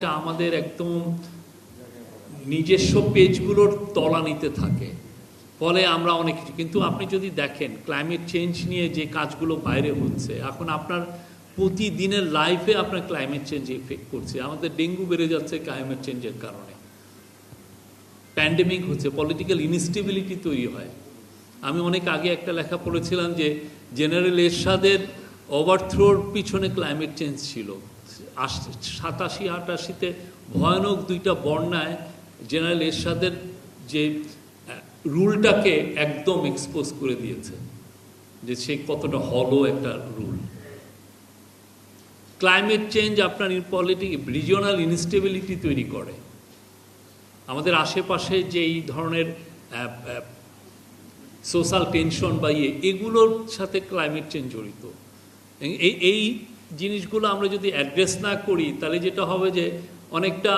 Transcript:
এটা আমাদের একদম নিজস্ব পেজগুলোর তলানিতে থাকে। ফলে আমরা অনেক কিছু, কিন্তু আপনি যদি দেখেন ক্লাইমেট চেঞ্জ নিয়ে যে কাজগুলো বাইরে হচ্ছে, এখন আপনার প্রতিদিনের লাইফে আপনার ক্লাইমেট চেঞ্জ এফেক্ট করছে। আমাদের ডেঙ্গু বেড়ে যাচ্ছে ক্লাইমেট চেঞ্জের কারণে। প্যান্ডেমিক হচ্ছে পলিটিক্যাল ইনস্টেবিলিটি তৈরি হয়। আমি অনেক আগে একটা লেখা পড়েছিলাম যে জেনারেল এরশাদের ওভারথ্রোর পিছনে ক্লাইমেট চেঞ্জ ছিল। সাতাশি, আটাশিতে ভয়ানক দুইটা বন্যায় জেনারেল এরশাদের যে রুলটাকে একদম এক্সপোজ করে দিয়েছে, যে সে কতটা হলো একটা রুল। ক্লাইমেট চেঞ্জ আপনার পলিটিক রিজিওনাল ইনস্টেবিলিটি তৈরি করে। আমাদের আশেপাশে যে এই ধরনের সোশ্যাল টেনশন বা ইয়ে এগুলোর সাথে ক্লাইমেট চেঞ্জ জড়িত। এই এই জিনিসগুলো আমরা যদি অ্যাড্রেস না করি তাহলে যেটা হবে যে অনেকটা